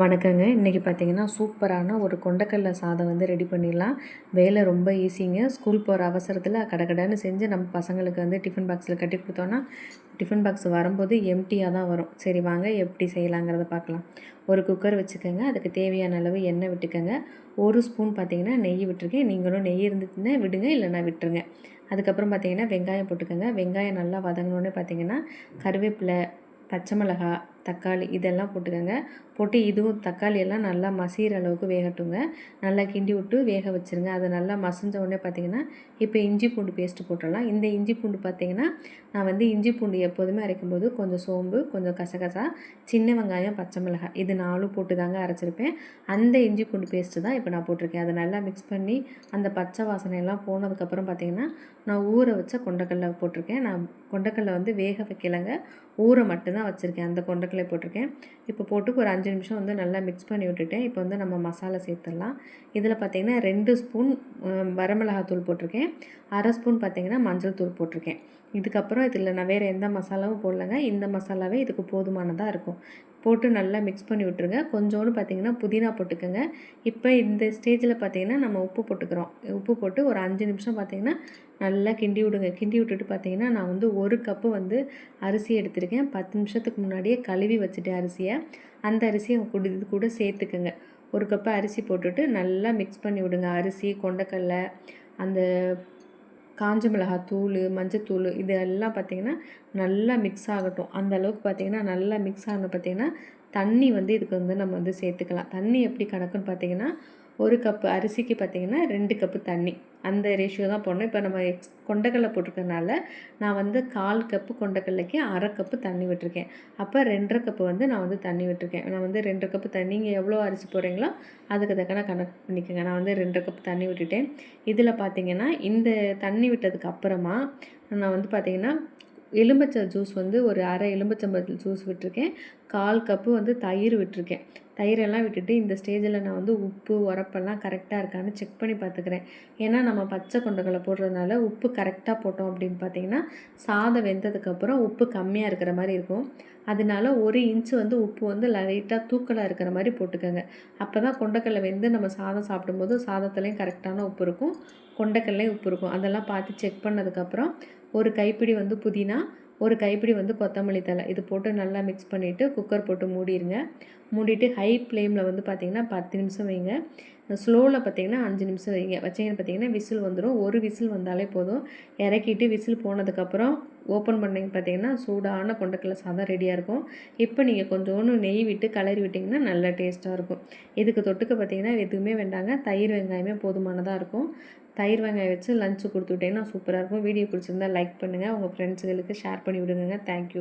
வணக்கங்க. இன்றைக்கி பார்த்தீங்கன்னா சூப்பரான ஒரு கொண்டக்கடலை சாதம் வந்து ரெடி பண்ணிடலாம். வேலை ரொம்ப ஈஸிங்க. ஸ்கூல் போகிற அவசரத்தில் கடகடன்னு செஞ்சு நம்ம பசங்களுக்கு வந்து டிஃபன் பாக்ஸில் கட்டி கொடுத்தோன்னா டிஃபன் பாக்ஸ் வரும்போது எம்டியாக தான் வரும். சரி வாங்க எப்படி செய்யலாங்கிறத பார்க்கலாம். ஒரு குக்கர் வச்சுக்கோங்க. அதுக்கு தேவையான அளவு எண்ணெய் விட்டுக்கோங்க. ஒரு ஸ்பூன் பார்த்தீங்கன்னா நெய் விட்டுருக்கேன். நீங்களும் நெய் இருந்துச்சுன்னா விடுங்க இல்லைனா விட்டுருங்க. அதுக்கப்புறம் பார்த்தீங்கன்னா வெங்காயம் போட்டுக்கோங்க. வெங்காயம் நல்லா வதங்கினோடனே பார்த்தீங்கன்னா கருவேப்பிலை பச்சை மிளகா தக்காளி இதெல்லாம் போட்டுக்கோங்க. போட்டு இதுவும் தக்காளி எல்லாம் நல்லா மசிகிற அளவுக்கு வேகட்டுங்க. நல்லா கிண்டி விட்டு வேக வச்சுருங்க. அதை நல்லா மசிஞ்ச உடனே பார்த்திங்கன்னா இப்போ இஞ்சி பூண்டு பேஸ்ட்டு போட்டுடலாம். இந்த இஞ்சி பூண்டு பார்த்திங்கன்னா நான் வந்து இஞ்சி பூண்டு எப்போதுமே அரைக்கும்போது கொஞ்சம் சோம்பு கொஞ்சம் கசகசா சின்ன வெங்காயம் பச்சை மிளகாய் இது நாலும் போட்டு தாங்க அரைச்சிருப்பேன். அந்த இஞ்சி பூண்டு பேஸ்ட்டு தான் இப்போ நான் போட்டிருக்கேன். அதை நல்லா மிக்ஸ் பண்ணி அந்த பச்சை வாசனையெல்லாம் போனதுக்கப்புறம் பார்த்திங்கன்னா நான் ஊற வச்ச கொண்டக்கடலை போட்டிருக்கேன். நான் கொண்டக்கடலை வந்து வேக வைக்கலைங்க. ஊற மட்டும்தான் வச்சுருக்கேன். அந்த கொண்டக்கடலை போட்டிருக்கேன். இப்போ போட்டு ஒரு அஞ்சு நிமிஷம் வந்து நல்லா மிக்ஸ் பண்ணி விட்டுட்டேன். இப்போ வந்து நம்ம மசாலா சேர்த்துடலாம். இதில் பார்த்திங்கன்னா ரெண்டு ஸ்பூன் வரமிளகாத்தூள் போட்டிருக்கேன். அரை ஸ்பூன் பார்த்திங்கன்னா மஞ்சள் தூள் போட்டிருக்கேன். இதுக்கப்புறம் இதில் நான் வேறு எந்த மசாலாவும் போடலைங்க. இந்த மசாலாவே இதுக்கு போதுமானதாக இருக்கும். போட்டு நல்லா மிக்ஸ் பண்ணி விட்டுருங்க. கொஞ்சோண்டு பார்த்திங்கன்னா புதினா போட்டுக்கோங்க. இப்போ இந்த ஸ்டேஜில் பார்த்திங்கன்னா நம்ம உப்பு போட்டுக்கிறோம். உப்பு போட்டு ஒரு அஞ்சு நிமிஷம் பார்த்திங்கன்னா நல்லா கிண்டி விடுங்க. கிண்டி விட்டுட்டு பார்த்திங்கன்னா நான் வந்து ஒரு கப்பு வந்து அரிசி எடுத்திருக்கேன். பத்து நிமிஷத்துக்கு முன்னாடியே கழுவி வச்சுட்டேன் அரிசியை. அந்த அரிசியை குடி இது கூட சேர்த்துக்குங்க. ஒரு கப்பு அரிசி போட்டுட்டு நல்லா மிக்ஸ் பண்ணி விடுங்க. அரிசி கொண்டக்கடலை அந்த காஞ்ச மிளகாய் தூள் மஞ்சத்தூள் இது எல்லாம் பார்த்திங்கன்னா நல்லா மிக்ஸ் ஆகட்டும். அந்த அளவுக்கு பார்த்திங்கன்னா நல்லா மிக்ஸ் ஆகணும் பார்த்திங்கன்னா தண்ணி வந்து இதுக்கு வந்து நம்ம வந்து சேர்த்துக்கலாம். தண்ணி எப்படி கணக்குன்னு பார்த்திங்கன்னா ஒரு கப்பு அரிசிக்கு பார்த்திங்கன்னா ரெண்டு கப்பு தண்ணி. அந்த ரேஷியோ தான் போடணும். இப்போ நம்ம எக்ஸ் கொண்டக்கடலை போட்டிருக்கனால நான் வந்து கால் கப்பு கொண்டக்கடலைக்கு அரை கப்பு தண்ணி விட்டுருக்கேன். அப்போ ரெண்டரை கப்பு வந்து நான் வந்து தண்ணி விட்டுருக்கேன். நான் வந்து ரெண்டரை கப்பு தண்ணி நீங்கள் எவ்வளோ அரிசி போடுறீங்களோ அதுக்கு தக்கன கணக்கு பண்ணிக்கோங்க. நான் வந்து ரெண்டரை கப்பு தண்ணி விட்டுட்டேன். இதில் பார்த்தீங்கன்னா இந்த தண்ணி விட்டதுக்கு அப்புறமா நான் வந்து பார்த்திங்கன்னா எலும்பச்சை ஜூஸ் வந்து ஒரு அரை எலும்பச்சம்பழத்தில் ஜூஸ் விட்டுருக்கேன். கால் கப்பு வந்து தயிர் விட்டுருக்கேன். தயிரெல்லாம் விட்டுட்டு இந்த ஸ்டேஜில் நான் வந்து உப்பு உரப்பெல்லாம் கரெக்டாக இருக்கான்னு செக் பண்ணி பார்த்துக்கிறேன். ஏன்னா நம்ம பச்சை கொண்டக்கடலை போடுறதுனால உப்பு கரெக்டாக போட்டோம் அப்படின்னு பார்த்தீங்கன்னா சாதம் வெந்ததுக்கப்புறம் உப்பு கம்மியாக இருக்கிற மாதிரி இருக்கும். அதனால ஒரு இன்ச்சு வந்து உப்பு வந்து லைட்டாக தூக்கலாக இருக்கிற மாதிரி போட்டுக்கோங்க. அப்போ தான் கொண்டக்கடலை வெந்து நம்ம சாதம் சாப்பிடும்போது சாதத்துலேயும் கரெக்டான உப்பு இருக்கும் கொண்டக்கடலையும் உப்பு இருக்கும். அதெல்லாம் பார்த்து செக் பண்ணதுக்கப்புறம் ஒரு கைப்பிடி வந்து புதினா ஒரு கைப்பிடி வந்து கொத்தமல்லி தலை இது போட்டு நல்லா மிக்ஸ் பண்ணிவிட்டு குக்கர் போட்டு மூடிடுங்க மூடிட்டு ஹை ஃப்ளேமில் வந்து பார்த்திங்கன்னா பத்து நிமிஷம் வைங்க. ஸ்லோவில் பார்த்திங்கன்னா அஞ்சு நிமிஷம் வைங்க. வச்சிங்கன்னு பார்த்திங்கன்னா விசில் வந்துடும் ஒரு விசில் வந்தாலே போதும். இறக்கிட்டு விசில் போனதுக்கப்புறம் ஓப்பன் பண்ணிங்க பார்த்திங்கன்னா சூடான கொண்டக்கடலை சாதம் ரெடியாக இருக்கும். இப்போ நீங்கள் கொஞ்சோண்டு நெய் விட்டு கலரி விட்டிங்கன்னா நல்ல டேஸ்ட்டாக இருக்கும். இதுக்கு தொட்டுக்க பார்த்திங்கன்னா எதுவுமே வேண்டாங்க. தயிர் வெங்காயமே போதுமானதாக இருக்கும். தயிர் வெங்காயம் வச்சு லஞ்சு கொடுத்து விட்டிங்கன்னா சூப்பராக இருக்கும். வீடியோ பிடிச்சிருந்தா லைக் பண்ணுங்கள் உங்கள் ஃப்ரெண்ட்ஸுகளுக்கு ஷேர் பண்ணி விடுங்க தேங்க்யூ